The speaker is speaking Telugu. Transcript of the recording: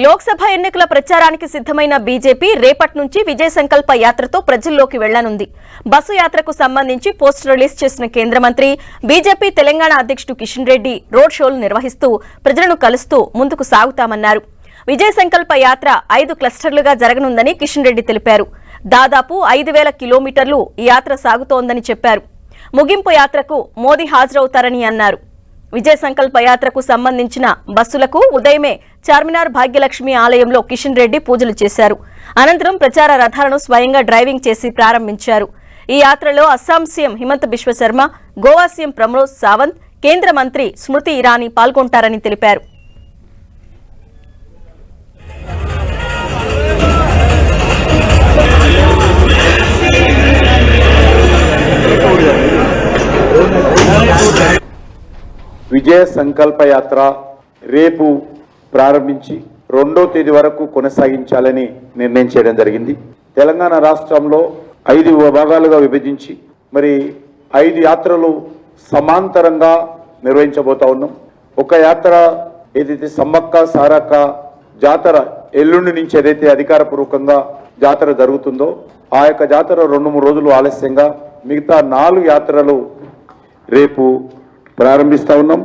లోక్సభ ఎన్నికల ప్రచారానికి సిద్ధమైన బీజేపీ రేపటి నుంచి విజయ సంకల్ప యాత్రతో ప్రజల్లోకి వెళ్ళనుంది. బస్సు యాత్రకు సంబంధించి పోస్టర్ రిలీజ్ చేసిన కేంద్ర మంత్రి బీజేపీ తెలంగాణ అధ్యక్షుడు కిషన్ రెడ్డి రోడ్ షోలు నిర్వహిస్తూ ప్రజలను కలుస్తూ ముందుకు సాగుతామన్నారు. విజయ సంకల్ప యాత్ర ఐదు క్లస్టర్లుగా జరగనుందని కిషన్ రెడ్డి తెలిపారు. దాదాపు ఐదు వేల కిలోమీటర్లు ఈ యాత్ర సాగుతోందని చెప్పారు. ముగింపు యాత్రకు మోదీ హాజరవుతారని అన్నారు. విజయ సంకల్ప యాత్రకు సంబంధించిన బస్సులకు ఉదయమే చార్మినార్ భాగ్యలక్ష్మి ఆలయంలో కిషన్ రెడ్డి పూజలు చేశారు. అనంతరం ప్రచార రథాలను స్వయంగా డ్రైవింగ్ చేసి ప్రారంభించారు. ఈ యాత్రలో అస్సాం సీఎం హిమంత బిశ్వశర్మ గోవా సీఎం ప్రమోద్ సావంత్ కేంద్ర మంత్రి స్మృతి ఇరానీ పాల్గొంటారని తెలిపారు. విజయ సంకల్ప యాత్ర రేపు ప్రారంభించి రెండో తేదీ వరకు కొనసాగించాలని నిర్ణయం చేయడం జరిగింది. తెలంగాణ రాష్ట్రంలో ఐదు భాగాలుగా విభజించి మరి ఐదు యాత్రలు సమాంతరంగా నిర్వహించబోతా ఉన్నాం. ఒక యాత్ర ఏదైతే సమ్మక్క సారక్క జాతర ఎల్లుండి నుంచి ఏదైతే అధికారపూర్వకంగా జాతర జరుగుతుందో ఆ యొక్క జాతర రెండు మూడు రోజులు ఆలస్యంగా మిగతా నాలుగు యాత్రలు రేపు ప్రారంభిస్తా ఉన్నాం.